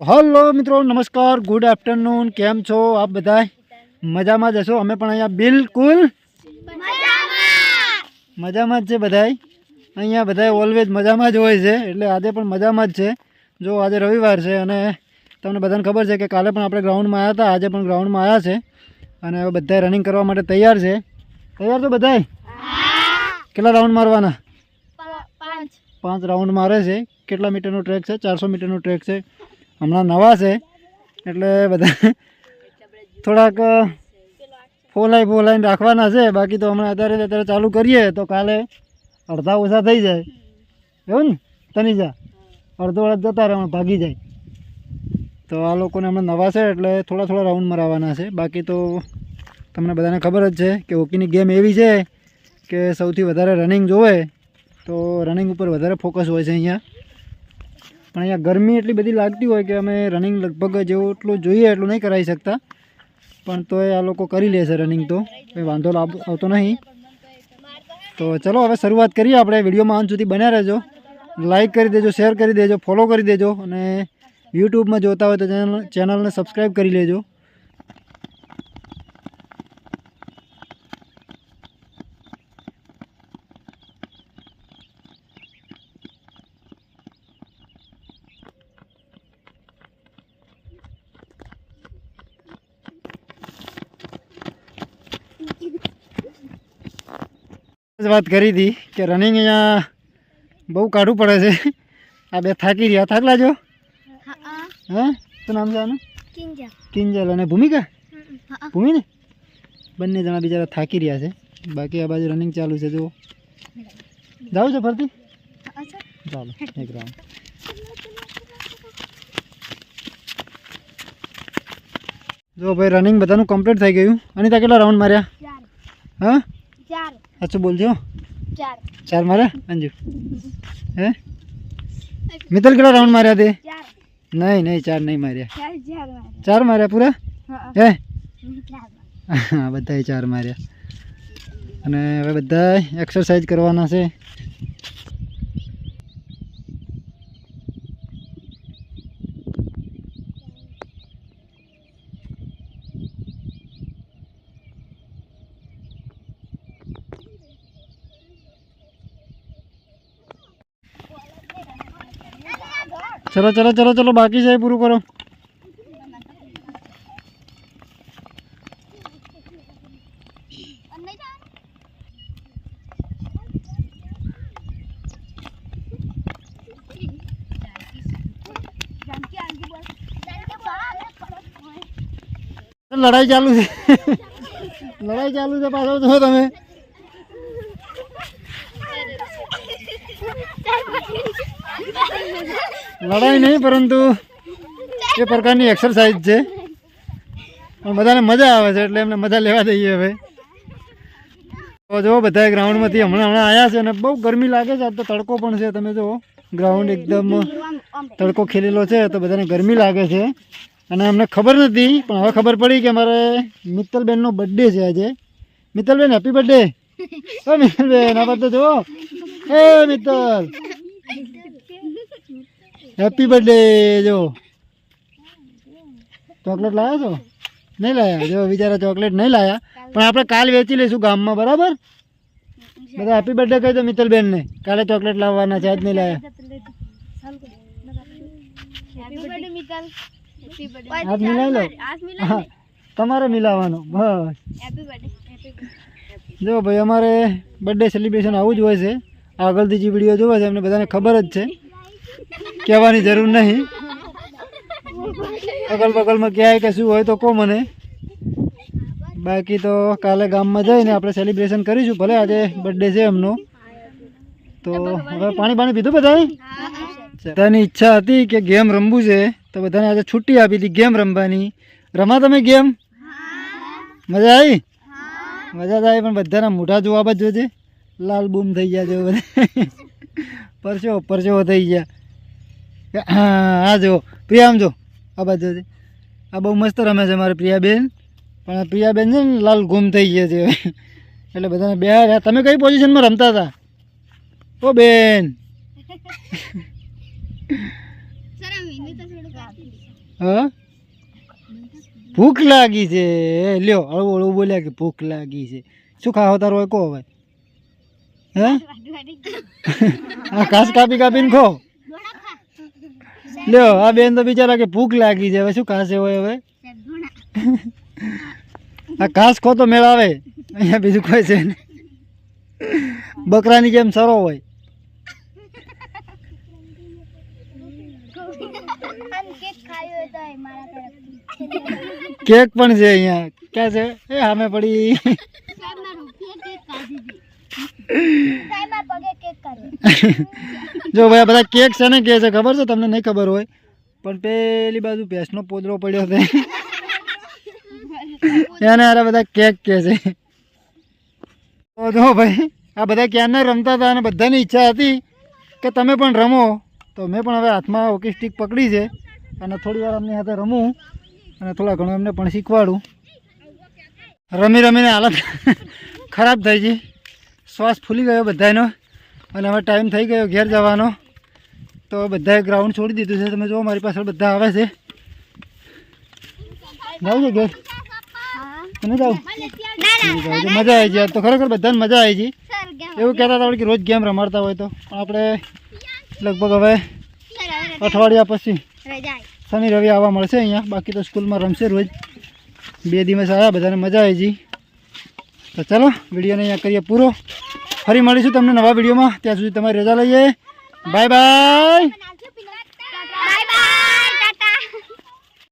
Hello મિત્રો નમસ્કાર good afternoon કેમ છો આપ બધા મજામાં જ હશો? અમે પણ અહીંયા બિલકુલ મજામાં. જ છે બધાય. અહીંયા બધાય ઓલવેઝ મજામાં જ હોય છે એટલે આજે પણ મજામાં જ છે. જો આજે રવિવાર છે અને તમને બધાને ખબર છે કે કાલે પણ આપણે ગ્રાઉન્ડમાં આવ્યા હતા આજે પણ ગ્રાઉન્ડમાં આવ્યા છે. અને હવે બધા રનિંગ કરવા માટે તૈયાર છે. તૈયાર તો બધાય? કેટલા રાઉન્ડ મારવાના? પાંચ પાંચ રાઉન્ડ મારે છે. કેટલા મીટરનો ટ્રેક છે? ચારસો મીટરનો ટ્રેક છે. હમણાં નવા છે, એટલે બધા થોડાક ફોલાઈ ફોલાઈને રાખવાના છે. બાકી તો હમણાં અત્યારે અત્યારે ચાલુ કરીએ, તો કાલે અડધા ઓછા થઈ જાય. એવું ને? તનીજા? અડધો અડધ જતા રહે, ભાગી જાય. તો આ લોકોને હમણાં નવા છે, એટલે થોડા થોડા રાઉન્ડ મરાવવાના છે. બાકી તો તમને બધાને ખબર જ છે કે હોકીની ગેમ એવી છે કે સૌથી વધારે રનિંગ જોવે, તો રનિંગ ઉપર વધારે ફોકસ હોય છે અહીંયા. પણ અહીંયા ગરમી એટલી બધી લાગતી હોય કે અમે રનિંગ લગભગ જેવું એટલું જોઈએ એટલું નહીં કરાવી શકતા. પણ તોય આ લોકો કરી લેશે રનિંગ તો. કંઈ વાંધો આવતો નહીં. તો ચલો હવે શરૂઆત કરીએ આપણે. વિડીયોમાં અંત સુધી બન્યા રહેજો. લાઈક કરી દેજો શેર કરી દેજો ફોલો કરી દેજો અને યુટ્યુબમાં જોતા હોય તો ચેનલ ચેનલને સબસ્ક્રાઈબ કરી લેજો. જ વાત કરી હતી કે રનિંગ અહીંયા બહુ કાઢવું પડે છે. આ બે થાકી રહ્યા. થાકલા જો? હે શું નામ છે આનું? કિંજલ. અને ભૂમિકા? ભૂમિ ને બંને જણા બિચારા થાકી રહ્યા છે. બાકી આ બાજુ રનિંગ ચાલુ છે જુઓ. જાવ છો ફરતી? ચાલો એક રાઉન્ડ જો ભાઈ રનિંગ બધાનું કમ્પ્લીટ થઈ ગયું. અનિતા કેટલા રાઉન્ડ માર્યા? હા? ચાર. સાચું બોલજો. ચાર. ચાર માર્યા અંજુ હે? મિતલ કેટલા રાઉન્ડ માર્યા તે? નહીં નહીં ચાર નહીં માર્યા. ચાર મારે માર્યા. પૂરા? હા હે. હા? બધાએ ચાર માર્યા. અને હવે બધા એક્સરસાઇઝ કરવાના છે. ચલો ચલો ચલો ચલો, બાકી છે, પૂરું કરો. લડાઈ ચાલુ છે. લડાઈ ચાલુ છે પાછળ છો તમે. લડાઈ નહીં, પરંતુ એ પ્રકારની એક્સરસાઇઝ છે. પણ બધાને મજા આવે છે, એટલે એમને મજા લેવા દઈએ હવે. તો જો બધા ગ્રાઉન્ડમાંથી હમણાં હમણાં આવ્યા છે અને બહુ ગરમી લાગે છે, આજ તો તડકો પણ છે, તમે જુઓ. ગ્રાઉન્ડ એકદમ તડકો ખીલેલો છે, તો બધાને ગરમી લાગે છે. અને અમને ખબર નથી, પણ હવે ખબર પડી કે અમારે મિત્તલબેનનો બર્થડે છે આજે. મિત્તલબેન હેપી બર્થડે મિત્તલબેન, આ બધું જુઓ. એ મિત્તલ. હેપી બર્થડે જો. ચોકલેટ લાવ્યા છો? નહીં લાયા. જો બિચારા ચોકલેટ નહીં લાયા. પણ આપણે કાલ વેચી લઈશું ગામમાં બરાબર? બધા હેપી બર્થડે કહી દો મિત્તલબેનને. કાલે ચોકલેટ લાવવાના છે આજ નહીં બર્થડે હાથ મિલાવી લો તમારે મિલાવવાનો. બસ. જો ભાઈ અમારે બર્થડે સેલિબ્રેશન આવું જ હોય છે. આગળથી જે વીડિયો જોવે છે એમને બધાને ખબર જ છે. કહેવાની જરૂર નહીં. અગલ બગલમાં ક્યાંય કશું હોય તો કહો મને. બાકી તો કાલે ગામમાં જઈને આપણે સેલિબ્રેશન કરીશું. ભલે આજે બર્થડે છે એમનો. તો હવે પાણી પાણી પીધું બધાએ? બધાની ઈચ્છા હતી કે ગેમ રમવું છે. તો બધાને આજે છુટ્ટી આપી હતી ગેમ રમવાની. રમા તમે ગેમ? મજા આવી? મજા તો આવી, પણ બધાના મોઢા જોવા જોજે. લાલ બૂમ થઈ ગયા છે બધા. પરસો પરસો થઈ ગયા. હા હા જો પ્રિયા આમ જો આ બાજુ આ બહુ મસ્ત રમે છે મારે પ્રિયાબેન. પણ પ્રિયાબેન છે ને લાલ ગુમ થઈ ગયા છે. એટલે બધાને બે તમે કઈ પોઝિશનમાં રમતા હતા? ઓ બેન. આ હા? ભૂખ લાગી છે. લ્યો હળવું હળવું બોલ્યા કે ભૂખ લાગી છે. શું ખાવા તારો હોય કહો હવે? હે? આ ઘાસ કાપી કાપીને ખો. લ્યો આ બેન તો બિચારા કે ભૂખ લાગી હવે શું ખાસે હોય હવે? આ ઘાસ ખોતો મેળાવે. અહીંયા બીજું કોઈ છે નહીં. બકરાની જેમ સરો હોય. કેક પણ છે અહીંયા. ક્યાં છે? એ સામે પડી. જો ભાઈ, આ બધા કેક છે ને કે છે? ખબર છે તમને? નહીં ખબર હોય. પણ પેલી બાજુ ભેંસનો પોદરો પડ્યો છે. એને અરે બધા કેક કે છે. જો ભાઈ, આ બધા ક્યારના રમતા હતા અને બધાની ઈચ્છા હતી કે તમે પણ રમો. તો મેં પણ હવે હાથમાં હોકી સ્ટિક પકડી છે અને થોડી વાર અમને સાથે રમું અને થોડા ઘણું એમને પણ શીખવાડું. રમી રમીને હાલત ખરાબ થઈ ગઈ. શ્વાસ ફૂલી ગયો બધાનો. અને હવે ટાઈમ થઈ ગયો ઘેર જવાનો. તો બધાએ ગ્રાઉન્ડ છોડી દીધું છે. તમે જુઓ, મારી પાછળ બધા આવે છે. જાવ છે ઘેર? તમે જાઓ. મજા આવી જાય તો ખરેખર બધાને મજા આવી ગઈ. એવું કહેતા હતા કે રોજ ગેમ રમાડતા હોય તો. આપણે લગભગ હવે અઠવાડિયા પછી શનિ રવિ આવવા મળશે અહીંયા. બાકી તો સ્કૂલમાં રમશે રોજ. બે દિવસ આવ્યા બધાને મજા આવી ગઈ. તો ચાલો, વિડીયોને અહીંયા કરીએ પૂરો. ફરી મળીશું તમને નવા વિડીયોમાં. ત્યાં સુધી તમારી રજા લઈએ. Bye bye